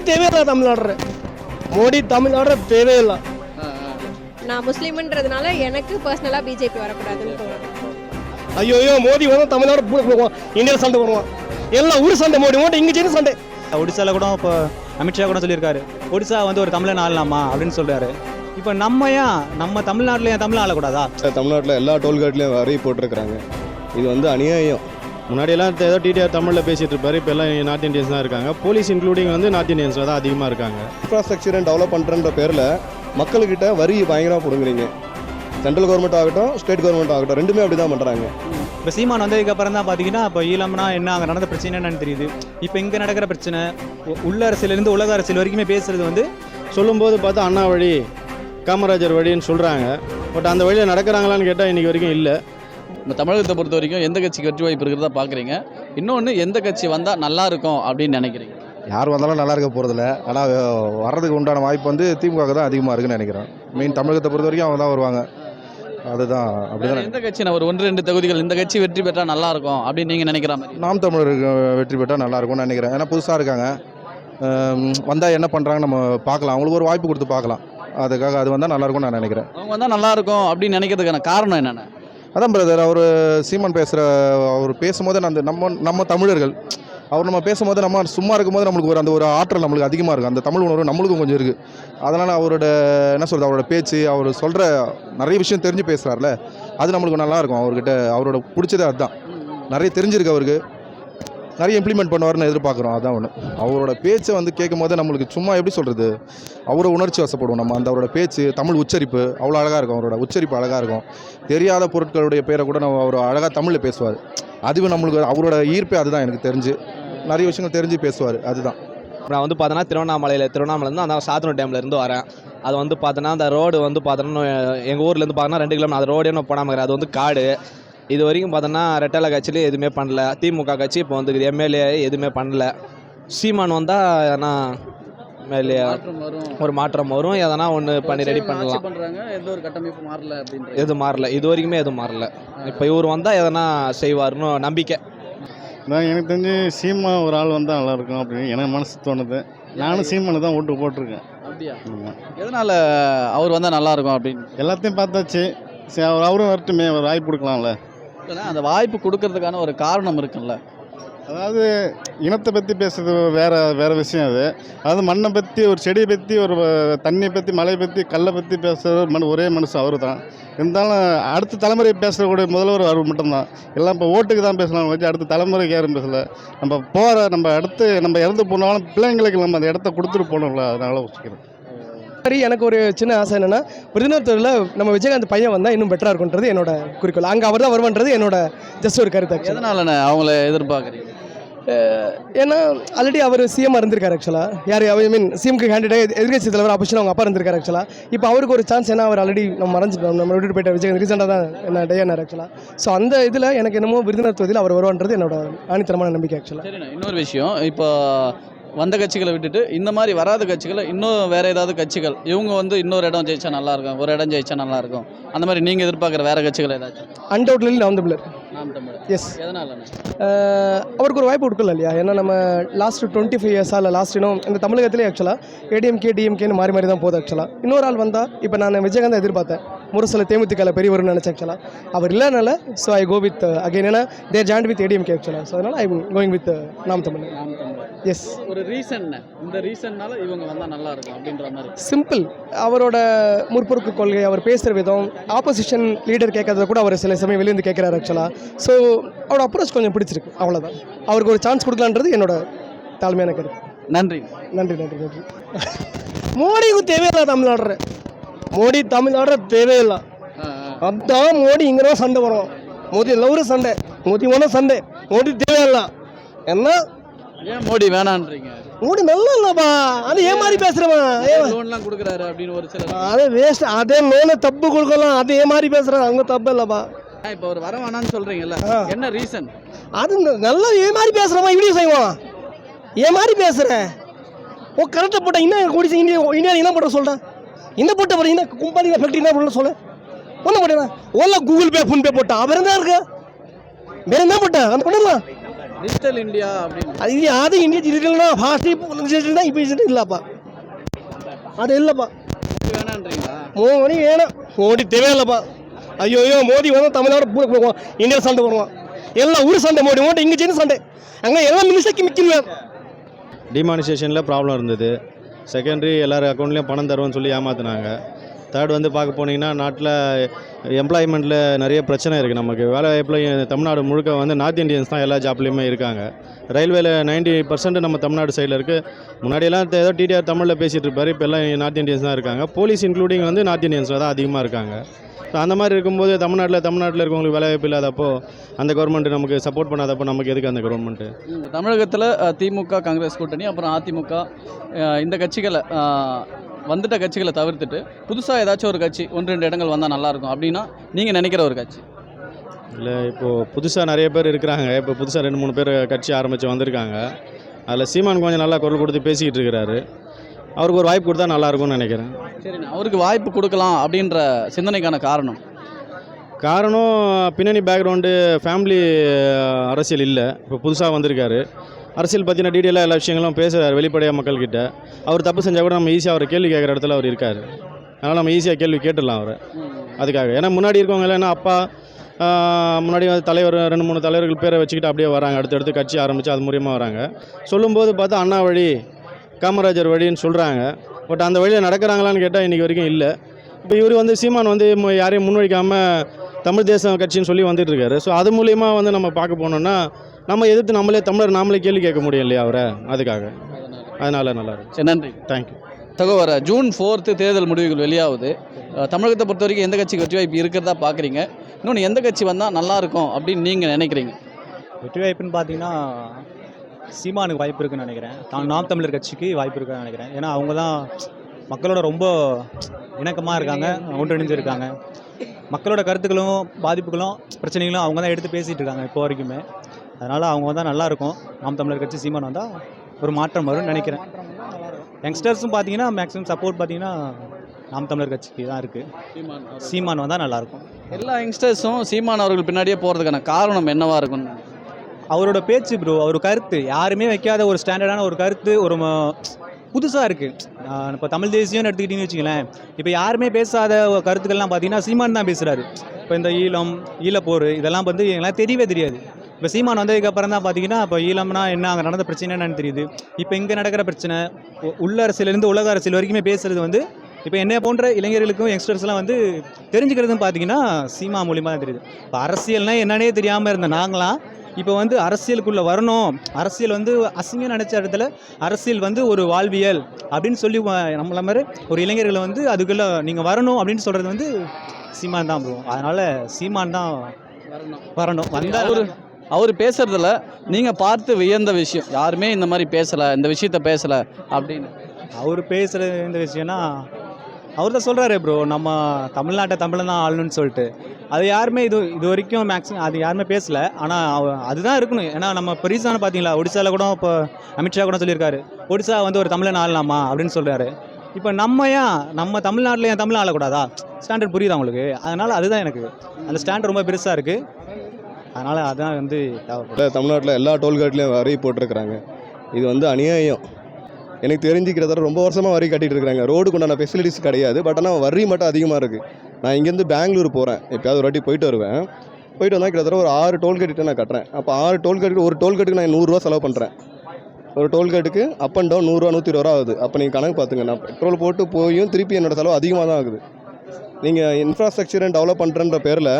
மோடிಗೂ தேவையில்லை தமிழ்நாடு மோடி தமிழ்நாடு தேவையில்லை. நான் முஸ்லீம்ன்றதுனால எனக்கு பர்சனலாக பிஜேபி வரக்கூடாதுன்னு தோணும் ஐயோ ஐயோ மோடி வந்து தமிழ்நாடு பூரா போடுவான் இந்தியாவில் சண்டை வருவான் எல்லாம் ஊர் சண்டை மோடி. மோடி இங்கே சின்ன சண்டை. ஒடிசால கூட இப்போ அமித்ஷா கூட சொல்லியிருக்காரு. ஒடிசா வந்து ஒரு தமிழன் ஆளலாமா அப்படின்னு சொல்றாரு. இப்போ நம்ம ஏன் நம்ம தமிழ்நாட்டில் ஏன் தமிழ் ஆளக்கூடாதா? தமிழ்நாட்டில் எல்லா டோல்கேட்லேயும் வரி போட்டிருக்கிறாங்க. இது வந்து அநியாயம். முன்னாடியெல்லாம் ஏதோ டிடிஆர் தமிழில் பேசிட்டு இருப்பாரு இப்போ எல்லாம் நார்த் இந்தியன்ஸ் தான் இருக்காங்க. போலீஸ் இன்க்ளூடிங் வந்து நார்த் இந்தியன்ஸ் தான் அதிகமாக இருக்காங்க. இன்ஃப்ராஸ்ட்ரக்சரை டெவலப் பண்ணுறன்ற பேரில் மக்கள்கிட்ட வரி பயங்கரமாக பிடுங்குறீங்க. சென்ட்ரல் கவர்மெண்ட் ஆகட்டும் ஸ்டேட் கவர்மெண்ட் ஆகட்டும் ரெண்டுமே அப்படி தான் பண்ணுறாங்க இப்போ சீமான் வந்ததுக்கு அப்புறம் தான் பார்த்தீங்கன்னா இப்போ ஈழம்னா என்ன அங்கே நடந்த பிரச்சனை என்னன்னு தெரியுது. இப்போ இங்கே நடக்கிற பிரச்சனை உ- உள்ள அரசியலேருந்து உலக அரசியல் வரைக்குமே பேசுறது வந்து சொல்லும்போது பார்த்தா அண்ணா வழி காமராஜர் வழின்னு சொல்கிறாங்க பட் அந்த வழியில் நடக்கிறாங்களான்னு கேட்டால் இன்றைக்கி வரைக்கும் இல்லை. நம்ம தமிழகத்தை பொறுத்த வரைக்கும் எந்த கட்சிக்கு வெற்றி வாய்ப்பு இருக்கிறதா பார்க்குறீங்க. இன்னொன்று எந்த கட்சி வந்தால் நல்லா இருக்கும் அப்படின்னு நினைக்கிறீங்க? யார் வந்தாலும் நல்லா இருக்க போகிறதில்ல ஆனால் வர்றதுக்கு உண்டான வாய்ப்பு வந்து திமுக தான் அதிகமாக இருக்குன்னு நினைக்கிறேன். மெயின் தமிழகத்தை பொறுத்த வரைக்கும் அவங்க தான் வருவாங்க. அதுதான் அப்படிதான் எந்த கட்சி நான் ஒரு ஒன்று ரெண்டு தொகுதிகள் இந்த கட்சி வெற்றி பெற்றா நல்லா இருக்கும் அப்படின்னு நீங்கள் நினைக்கிற மாதிரி? நாம் தமிழருக்கு வெற்றி பெற்றால் நல்லா இருக்கும்னு நினைக்கிறேன். ஏன்னா புதுசாக இருக்காங்க. வந்தால் என்ன பண்ணுறாங்க நம்ம பார்க்கலாம். அவங்களுக்கு ஒரு வாய்ப்பு கொடுத்து பார்க்கலாம். அதுக்காக அது வந்தால் நல்லா இருக்கும்னு நான் நினைக்கிறேன். அவங்க வந்தால் நல்லா இருக்கும் அப்படின்னு நினைக்கிறதுக்கான காரணம் என்னென்ன? அதான் பிரதர் அவர் சீமான் பேசுகிற அவர் பேசும்போது அந்த நம்ம நம்ம தமிழர்கள் அவர் நம்ம பேசும்போது நம்ம சும்மா இருக்கும்போது நம்மளுக்கு ஒரு அந்த ஒரு ஆற்றல் நம்மளுக்கு அதிகமாக இருக்கும் அந்த தமிழ் உணர்வு நம்மளுக்கும் கொஞ்சம் இருக்குது அதனால் அவரோட என்ன சொல்கிறது அவரோட பேச்சு அவர் சொல்கிற நிறைய விஷயம் தெரிஞ்சு பேசுகிறார்ல அது நம்மளுக்கு நல்லா இருக்கும். அவர்கிட்ட அவரோட பிடிச்சதே அதுதான். நிறைய தெரிஞ்சிருக்கு அவருக்கு. நிறைய இம்ப்ளிமெண்ட் பண்ணுவார்னு எதிர்பார்க்குறோம். அதான் ஒன்று அவரோட பேச்சை வந்து கேட்கும் போதே நம்மளுக்கு சும்மா எப்படி சொல்கிறது அவரை உணர்ச்சி வசப்படுவோம் நம்ம அந்த அவரோட பேச்சு தமிழ் உச்சரிப்பு அவ்வளோ அழகாக இருக்கும். அவரோட உச்சரிப்பு அழகாக இருக்கும். தெரியாத பொருட்களுடைய பேரை கூட நம்ம அவர் அழகாக தமிழில் பேசுவார். அதுவும் நம்மளுக்கு அவரோட ஈர்ப்பே அதுதான் எனக்கு தெரிஞ்சு. நிறைய விஷயங்கள் தெரிஞ்சு பேசுவார். அதுதான். நான் வந்து பார்த்தோன்னா திருவண்ணாமலையில் திருவண்ணாமலேருந்து அந்த சாத்தனூர் டேம்லேருந்து வரேன். அது வந்து பார்த்தோன்னா அந்த ரோடு வந்து பார்த்தோன்னா எங்கள் ஊர்லேருந்து பார்த்தோன்னா ரெண்டு கிலோமீட்டர் அந்த ரோடே நான் போடாமல் அது வந்து காடு. இது வரைக்கும் பார்த்தோன்னா ரெட்டலை கட்சியிலே எதுவுமே பண்ணல. திமுக கட்சி இப்போ வந்து எம்எல்ஏ எதுவுமே பண்ணல. சீமான் வந்தால் எதனா எம்எல்ஏ ஒரு மாற்றம் வரும். எதனா ஒன்று பண்ணி ரெடி பண்ணலாம். பண்ணுறாங்க எந்த ஒரு கட்டமைப்பு மாறல அப்படின்ற எது மாறல? இது வரைக்குமே எதுவும் மாறல. இப்போ இவர் வந்தால் எதனா செய்வார்னு நம்பிக்கை. நான் எனக்கு தெரிஞ்சு சீமா ஒரு ஆள் வந்தால் நல்லா இருக்கும் அப்படின்னு எனக்கு மனசு தோணுது. நானும் சீமானு தான் ஓட்டு போட்டிருக்கேன். அப்படியா. எதனால அவர் வந்தால் நல்லா இருக்கும் அப்படின்னு? எல்லாத்தையும் பார்த்தாச்சு. சரி அவர் அவரும் வரட்டுமே. ஒரு வாய்ப்பு கொடுக்கலாம்ல. இல்லைன்னா அந்த வாய்ப்பு கொடுக்கறதுக்கான ஒரு காரணம் இருக்குல்ல அதாவது இனத்தை பற்றி பேசுறது வேற வேற விஷயம் அது. அதாவது மண்ணை பற்றி ஒரு செடியை பற்றி ஒரு தண்ணியை பற்றி மலையை பற்றி கல்லை பற்றி பேசுகிற மனு ஒரே மனுஷன் அவர் தான் இருந்தாலும் அடுத்த தலைமுறை பேசுகிறக்கூடிய முதல்வர் அவர் மட்டும்தான். எல்லாம் இப்போ ஓட்டுக்கு தான் பேசலாம். வச்சு அடுத்த தலைமுறைக்கு யாரும் பேசலை. நம்ம போகிற நம்ம அடுத்து நம்ம இறந்து போனாலும் பிள்ளைங்களுக்கு நம்ம அந்த இடத்த கொடுத்துட்டு போகணும்ல. அதனால் வச்சுக்கிறோம் சரி எனக்கு ஒரு சின்ன ஆசை என்னன்னா விருதுநகர்ல நம்ம விஜயகாந்த் பையன் வந்தால் இன்னும் பெட்டராக இருக்குன்றது என்னோட குறிக்கோள். அங்கே அவர் தான் வருவான்றது என்னோட ஜஸ்ட் ஒரு கருத்து. எதனாலண்ணே அவங்கள எதிர்பார்க்குறீங்க? ஏன்னா ஆல்ரெடி அவர் சிஎம் இருந்திருக்காரு ஆக்சுவலாக யார் ஐ மீன் சிஎம்க்கு கேண்டிடேட் எதிர்கட்சி தலைவர் ஆப்போசிஷன் அவங்க அப்பா இருந்திருக்காரு ஆக்சுவலாக இப்போ அவருக்கு ஒரு சான்ஸ் ஏன்னா அவர் ஆல்ரெடி நம்ம மறைஞ்சிட்டோம் நம்ம விட்டுட்டு போயிட்ட விஜய் ரீசெண்டாக தான் என்ன டேயானார் ஆக்சுவலாக ஸோ அந்த இதில் எனக்கு என்னமோ விருதுநகர் தொகுதியில் அவர் வருவான்றது என்னோட ஆணித்தரமான நம்பிக்கை ஆக்சுவலாக இன்னொரு விஷயம். இப்போ வந்த கட்சிகளை விட்டுட்டு இந்த மாதிரி வராத கட்சிகளை இன்னும் வேற ஏதாவது கட்சிகள் இவங்க வந்து இன்னொரு இடம் ஜெயிச்சா நல்லா இருக்கும் ஒரு இடம் ஜெயிச்சா நல்லா இருக்கும். அந்த மாதிரி நீங்க எதிர்பார்க்குற வேற கட்சிகள் ஏதாச்சும்? அன்டவுட்லி நாம் தமிழர் எஸ் எதனாலண்ணே அவருக்கு ஒரு வாய்ப்பு கொடுக்கல இல்லையா? ஏன்னா நம்ம லாஸ்ட் டுவெண்ட்டி ஃபைவ் இயர்ஸாக இல்லை லாஸ்ட் இன்னும் இந்த தமிழகத்திலே ஆக்சுவலாக ஏடிஎம்கே டிஎம்கேன்னு மாறி மாறி தான் போகுது ஆக்சுவலாக இன்னொரு ஆள் வந்தால் இப்போ நான் விஜயகாந்த் எதிர்பார்த்தேன். முரசில் தேமுதிகல பெரியவர்னு நினச்சேன் ஆக்சுவலாக அவர் இல்லைனால so I go with again ஏன்னா தேர் ஜாயிண்ட் வித் ஏடிஎம்கே ஆக்சுவலாக ஸோ அதனால் ஐ கோயிங் வித் நாம் தமிழ் எஸ் ஒரு ரீசன் இந்த ரீசன்னால இவங்க வந்தா நல்லா இருக்கும் அப்படின்ற மாதிரி சிம்பிள் அவரோட முற்போக்கு கொள்கை அவர் பேசுகிற விதம் ஆப்போசிஷன் லீடர் கேட்கறத கூட அவர் சில சமயம் வெளியிருந்து கேட்குறாரு ஆக்சுவலாக ஸோ அவரோட அப்ரோச் கொஞ்சம் பிடிச்சிருக்கு அவ்வளோதான் அவருக்கு ஒரு சான்ஸ் கொடுக்கலான்றது என்னோட தாழ்மையான கருத்து. நன்றி. நன்றி நன்றி நன்றி. மோடிக்கு தேவையில்லை தமிழ்நாடு மோடி தமிழ்நாடு தேவையில்லை. அதான் மோடி இங்கே சண்டை வரும். மோடி லவ்ரு சண்டை. மோடி ஒன்றும் சண்டை. மோடி தேவையில்லை. என்ன ஏன் மோடி வேணான்றீங்க? மோடி நல்லா இல்லைப்பா. அது ஏன் மாதிரி பேசுகிறவன் ஏன் லோன்லாம் கொடுக்குறாரு அப்படின்னு ஒரு சில அதே வேஸ்ட் அதே லோனை தப்பு கொடுக்கலாம். அதே மாதிரி பேசுகிறாங்க அவங்க தப்பு இல்லைப்பா. இப்போ அவர் வர வேணாம்னு சொல்றீங்கல்ல. என்ன ரீசன் அது நல்லா ஏ மாதிரி பேசுகிறவன் இப்படி செய்வான். ஏன் மாதிரி பேசுகிற ஓ கரெக்டாக போட்ட இன்னும் குடிச்சு இந்தியா இந்தியா என்ன பண்ணுற சொல்கிறேன் என்ன போட்ட போகிற என்ன கும்பல் ஃபேக்ட்ரி என்ன பண்ண சொல்ல. ஒன்றும் போட்டேன் ஓலா கூகுள் பே ஃபோன்பே போட்டான் அவர் என்ன இருக்கு. வேற என்ன போட்டேன் அந்த பண்ணலாம் டிஜிட்டல் இந்தியா அப்படின்னு. அது இது அது இந்தியா டிஜிட்டல்னா ஃபாஸ்ட்டு இப்போ டிஜிட்டல் தான் இப்போ டிஜிட்டல் இல்லைப்பா. அது இல்லைப்பா. வேணான்றீங்களா? மோடி வேணாம். மோடி தேவையில்லைப்பா. ஐயோ ஐயோ மோடி வந்து தமிழ்நாடு இந்தியா சண்டை போடுவான். எல்லாம் ஊர் சண்டை மோடி மோடி இங்கே சின்ன சண்டை. அங்கே எல்லாம் மினிஸ்டருக்கு மிக்கணும் டிமானிசேஷனில் ப்ராப்ளம் இருந்தது. செகண்டரி எல்லார் அக்கௌண்ட்லேயும் பணம் தருவோம்னு சொல்லி ஏமாத்துனாங்க. தேர்ட் வந்து பார்க்க போனீங்கன்னா நாட்டில் எம்ப்ளாய்மெண்ட்டில் நிறைய பிரச்சனை இருக்குது நமக்கு. வேலை வாய்ப்பில் தமிழ்நாடு முழுக்க வந்து நார்த் இந்தியன்ஸ் தான் எல்லா ஜாப்லேயுமே இருக்காங்க. ரயில்வேல 90% பர்சன்ட் நம்ம தமிழ்நாடு சைடில் இருக்குது முன்னாடியெல்லாம் ஏதோ டிடிஆர் தமிழில் பேசிகிட்டு இருப்பார் இப்போ எல்லாம் நார்த் இந்தியன்ஸ் தான் இருக்காங்க. போலீஸ் இன்க்ளூடிங் வந்து நார்த் இந்தியன்ஸில் தான் அதிகமாக இருக்காங்க. ஸோ அந்த மாதிரி இருக்கும்போது தமிழ்நாட்டில் தமிழ்நாட்டில் இருக்கவங்களுக்கு வேலை வாய்ப்பு இல்லாதப்போ அந்த கவர்மெண்ட் நமக்கு சப்போர்ட் பண்ணாதப்போ நமக்கு எதுக்கு அந்த கவர்மெண்ட்டு தமிழகத்தில் திமுக காங்கிரஸ் கூட்டணி அப்புறம் அதிமுக இந்த கட்சிகளை வந்துட்ட கட்சிகளை தவிர்த்துட்டு புதுசாக ஏதாச்சும் ஒரு கட்சி ஒன்று ரெண்டு இடங்கள் வந்தால் நல்லாயிருக்கும் அப்படின்னா நீங்கள் நினைக்கிற ஒரு கட்சி. இல்லை இப்போது புதுசாக நிறைய பேர் இருக்கிறாங்க. இப்போ புதுசாக ரெண்டு மூணு பேர் கட்சி ஆரம்பித்து வந்திருக்காங்க. அதில் சீமான் கொஞ்சம் நல்லா குரல் கொடுத்து பேசிக்கிட்டு இருக்கிறாரு. அவருக்கு ஒரு வாய்ப்பு கொடுத்தா நல்லா இருக்கும்னு நினைக்கிறேன். சரிண்ணா அவருக்கு வாய்ப்பு கொடுக்கலாம் அப்படின்ற சிந்தனைக்கான காரணம். காரணம் பின்னணி பேக்ரவுண்டு ஃபேமிலி அரசியல் இல்லை. இப்போ புதுசாக வந்திருக்காரு. அரசியல் பற்றின டீட்டெயிலாக எல்லா விஷயங்களும் பேசுகிறார் வெளிப்படையாக மக்கள்கிட்ட. அவர் தப்பு செஞ்சால் கூட நம்ம ஈஸியாக அவர் கேள்வி கேட்குற இடத்துல அவர் இருக்கார். அதனால் நம்ம ஈஸியாக கேள்வி கேட்டுடலாம் அவரை. அதுக்காக. ஏன்னா முன்னாடி இருக்கவங்க எல்லாம் அப்பா முன்னாடி வந்து தலைவர் ரெண்டு மூணு தலைவர்கள் பேரை வச்சுக்கிட்டு அப்படியே வராங்க. அடுத்தடுத்து கட்சி ஆரம்பித்து அது மூலியமாக வராங்க. சொல்லும்போது பார்த்தா அண்ணா வழி காமராஜர் வழின்னு சொல்கிறாங்க பட் அந்த வழியில் நடக்கிறாங்களான்னு கேட்டால் இன்றைக்கி வரைக்கும் இல்லை. இப்போ இவர் வந்து சீமான் வந்து யாரையும் முன்வைக்காமல் தமிழ் தேசம் கட்சின்னு சொல்லி வந்துட்டு இருக்காரு. ஸோ அது மூலியமா வந்து நம்ம பார்க்க போனோம்னா நம்ம எதிர்த்து நம்மளே தமிழர் நாமளே கேள்வி கேட்க முடியும் இல்லையா அவரை? அதுக்காக. அதனால நல்லா இருக்கும் சரி நன்றி. தேங்க்யூ தகவர ஜூன் ஃபோர்த்து தேர்தல் முடிவுகள் வெளியாகுது. தமிழகத்தை பொறுத்த வரைக்கும் எந்த கட்சிக்கு வெற்றி வாய்ப்பு இருக்கிறதா பார்க்குறீங்க? இன்னொன்று எந்த கட்சி வந்தால் நல்லாயிருக்கும் அப்படின்னு நீங்கள் நினைக்கிறீங்க? வெற்றி வாய்ப்புன்னு பார்த்தீங்கன்னா சீமானுக்கு வாய்ப்பு இருக்குன்னு நினைக்கிறேன். தான் நாம் தமிழர் கட்சிக்கு வாய்ப்பு இருக்குன்னு நினைக்கிறேன். ஏன்னா அவங்க தான் மக்களோட ரொம்ப இணக்கமாக இருக்காங்க ஒன்றிணைஞ்சு இருக்காங்க மக்களோட கருத்துக்களும் பாதிப்புகளும் பிரச்சனைகளும் அவங்க தான் எடுத்து பேசிகிட்டு இருக்காங்க இப்போ வரைக்குமே. அதனால் அவங்க வந்தால் நல்லாயிருக்கும் நாம் தமிழர் கட்சி சீமான் வந்தால் ஒரு மாற்றம் வரும்னு நினைக்கிறேன். யங்ஸ்டர்ஸும் பார்த்தீங்கன்னா மேக்ஸிமம் சப்போர்ட் பார்த்தீங்கன்னா நாம் தமிழர் கட்சிக்கு தான் இருக்குது சீமான் வந்தால் நல்லாயிருக்கும் எல்லா யங்ஸ்டர்ஸும் சீமான் அவர்கள் பின்னாடியே போகிறதுக்கான காரணம் என்னவா இருக்கும்? அவரோட பேச்சு ப்ரோ அவர் கருத்து. யாருமே வைக்காத ஒரு ஸ்டாண்டர்டான ஒரு கருத்து ஒரு புதுசாக இருக்குது இப்போ தமிழ் தேசியம்னு எடுத்துக்கிட்டிங்கன்னு வச்சுங்களேன் இப்போ யாருமே பேசாத கருத்துக்கள்லாம் பார்த்தீங்கன்னா சீமான் தான் பேசுகிறாரு இப்போ இந்த ஈழம் ஈழப்போர் இதெல்லாம் வந்து எங்களாம் தெரியவே தெரியாது. இப்போ சீமான் வந்ததுக்கப்புறம் தான் பார்த்தீங்கன்னா இப்போ ஈழம்னா என்ன அங்கே நடந்த பிரச்சனை என்னன்னு தெரியுது. இப்போ இங்கே நடக்கிற பிரச்சனை உள்ள அரசியலேருந்து உலக அரசியல் வரைக்குமே பேசுகிறது வந்து இப்போ என்னை போன்ற இளைஞர்களுக்கும் யங்ஸ்டர்ஸ்லாம் வந்து தெரிஞ்சுக்கிறதுன்னு பார்த்தீங்கன்னா சீமா மூலியமாக தான் தெரியுது. இப்போ அரசியல்னால் என்னன்னே தெரியாமல் இருந்த நாங்களாம் இப்போ வந்து அரசியலுக்குள்ளே வரணும். அரசியல் வந்து அசிங்கம் நினச்ச இடத்துல அரசியல் வந்து ஒரு வாழ்வியல் அப்படின்னு சொல்லி நம்மள மாதிரி ஒரு இளைஞர்களை வந்து அதுக்குள்ளே நீங்கள் வரணும் அப்படின்னு சொல்கிறது வந்து சீமான் தான் ப்ரோ அதனால் சீமான் தான் வரணும். வந்தால் அவர் அவர் பேசுறதுல நீங்கள் பார்த்து வியந்த விஷயம். யாருமே இந்த மாதிரி பேசலை இந்த விஷயத்த பேசலை அப்படின்னு. அவர் பேசுகிற இந்த விஷயம்னா அவர் தான் சொல்கிறாரு ப்ரோ நம்ம தமிழ்நாட்டை தமிழ் தான் ஆளணும்னு சொல்லிட்டு. அது யாருமே இது இது வரைக்கும் மேக்ஸிமம் அது யாருமே பேசலை. ஆனால் அதுதான் இருக்கணும். ஏன்னா நம்ம இப்போ ரீசனாக பார்த்தீங்களா ஒடிசாவில் கூட இப்போ அமித்ஷா கூட சொல்லியிருக்காரு ஒடிசா வந்து ஒரு தமிழன் ஆளலாமா? அப்படின்னு சொல்கிறாரு இப்போ நம்ம ஏன் நம்ம தமிழ்நாட்டில் ஏன் தமிழ் ஆளக்கூடாதா? ஸ்டாண்டர்ட் புரியுதா உங்களுக்கு? அதனால் அதுதான் எனக்கு. அந்த ஸ்டாண்டர்ட் ரொம்ப பெருசாக இருக்குது அதனால் அதான் வந்து தமிழ்நாட்டில் எல்லா டோல்கேட்லேயும் வரி போட்டிருக்கிறாங்க. இது வந்து அநியாயம். எனக்கு தெரிஞ்சு கிட்டத்தட்ட ரொம்ப வருஷமாக வரி கட்டிகிட்டு இருக்காங்க ரோடுக்கு உண்டான ஃபெசிலிட்டிஸ் கிடையாது. பட் ஆனால் வரி மட்டும் அதிகமாக இருக்குது நான் இங்கேருந்து பெங்களூர் போகிறேன் எப்பயாவது ஒரு வாட்டி போயிட்டு வருவேன். போயிட்டு வந்தால் கிட்டத்தட்ட ஒரு ஆறு டோல்கேட்டு நான் கட்டுறேன். அப்போ ஆறு டோல்கேட்டுக்கு ஒரு டோல்கேட்டுக்கு நான் நூறுரூவா செலவு பண்ணுறேன் ஒரு டோல்கேட்டுக்கு அப் அண்ட் டவுன் நூறுரூவா நூற்றி இருபது ரூபா ஆகுது. அப்போ நீங்கள் கணக்கு பார்த்துங்க நான் பெட்ரோல் போட்டு போயும் திருப்பி என்னோட செலவு அதிகமாக தான் ஆகுது. நீங்கள் இன்ஃப்ராஸ்ட்ரக்சரை டெவலப் பண்ணுறன்ற பேரில்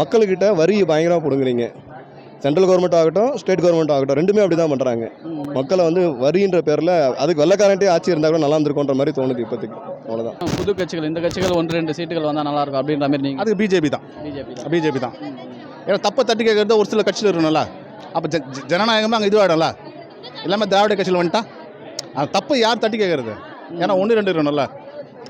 மக்கள்கிட்ட வரி பயங்கரமாக பிடுங்குறீங்க. சென்ட்ரல் கவர்மெண்ட் ஆகட்டும் ஸ்டேட் கவர்மெண்ட் ஆகட்டும் ரெண்டுமே அப்படி தான் பண்ணுறாங்க மக்களை வந்து வரின்ற பேரில் அதுக்கு வெள்ளக்காரன்ட்டே ஆட்சி இருந்தால் கூட நல்லா இருந்திருக்குன்ற மாதிரி தோணுது இப்போதைக்கு. அவ்வளோதான் புது கட்சிகள் இந்த கட்சிகள் ஒன்று ரெண்டு சீட்டுகள் வந்தால் நல்லாயிருக்கும் அப்படின்ற மாதிரி நீங்கள் அது பிஜேபி தான். பிஜேபி பிஜேபி தான். ஏன்னா தப்பை தட்டி கேட்கறது ஒரு சில கட்சியில் இருக்கணும்ல. அப்போ ஜ ஜனநாயகமாக அங்கே இதுவாகிடும்ல எல்லாமே திராவிட கட்சியில் வந்துட்டா அது தப்பு யார் தட்டி கேட்கறது? ஏன்னா ஒன்று ரெண்டு இருக்கணும்ல.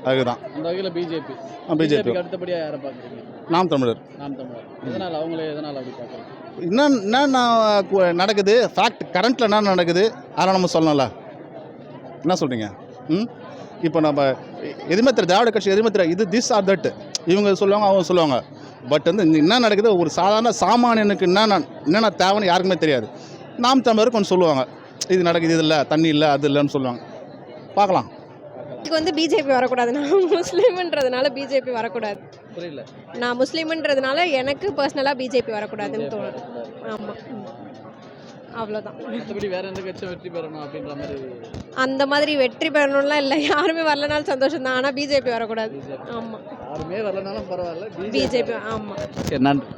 அதுதான் அந்த வகையில் பிஜேபி பிஜேபி அடுத்தபடியாக யாரை பார்க்குறீங்க? நாம் தமிழர். நாம் தமிழர். எதனால்? அவங்களே எதனால் அப்படி பார்க்குறீங்க? என்ன என்ன நடக்குது? ஃபேக்ட் கரண்ட்டில் என்ன நடக்குது? அதெல்லாம் நம்ம சொல்லணும்ல. என்ன சொல்கிறீங்க ம்? இப்போ நம்ம எதுவுமே தெரியல திராவிட கட்சி எதுவுமே இது திஸ் ஆர் தட் இவங்க சொல்லுவாங்க அவங்க சொல்லுவாங்க. பட் வந்து என்ன நடக்குது? ஒரு சாதாரண சாமானியனுக்கு என்னென்ன என்னென்ன தேவைன்னு யாருக்குமே தெரியாது. நாம் தமிழர் கொஞ்சம் சொல்லுவாங்க. இது நடக்குது இது இல்லை தண்ணி இல்லை அது இல்லைன்னு சொல்லுவாங்க. பார்க்கலாம். எனக்கு வந்து பிஜேபி வரக்கூடாது நான் முஸ்லீம்ன்றதுனால பிஜேபி வரக்கூடாது. புரியல. நான் முஸ்லீம்ன்றதுனால எனக்கு பர்சனலாக பிஜேபி வரக்கூடாதுன்னு தோணுது. ஆமாம் அவ்வளோதான் மற்றபடி வேற எந்த கட்சியும் வெற்றி பெறணும் அப்படின்ற மாதிரி அந்த மாதிரி வெற்றி பெறணும்லாம் இல்லை. யாருமே வரலனாலும் சந்தோஷம் தான் ஆனால் பிஜேபி வரக்கூடாது. ஆமாம் யாருமே வரலனாலும் பரவாயில்ல. பிஜேபி ஆமாம் சரி நன்றி